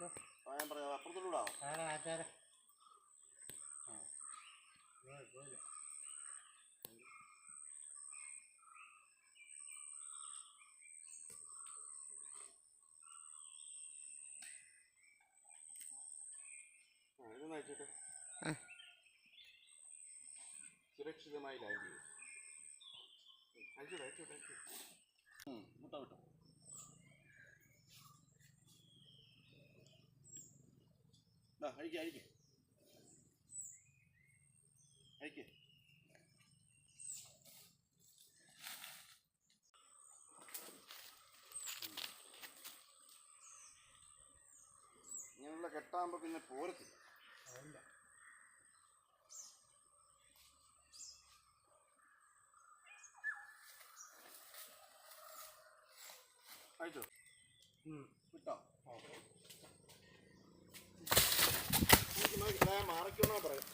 ഞാൻ പറയാം അപ്പുറത്തോട്ട് ആരാ പോയി, പോയില്ല. ആ ഇതൊന്ന് അയച്ചോട്ടെ ആ. സുരക്ഷിതമായി ലാൻഡ് ചെയ്തു അയച്ചോട്ടെ അയച്ചോട്ടെ അയച്ചോട്ടെ ഉം, വിട്ടോ വിട്ടോ അയക്ക് അയക്ക് അയക്ക് ഇങ്ങനെയുള്ള കെട്ടാകുമ്പോൾ പിന്നെ പോരത്തില്ല. വിട്ടോ? ഓക്കെ മാറിക്കോന്നാ പറയാം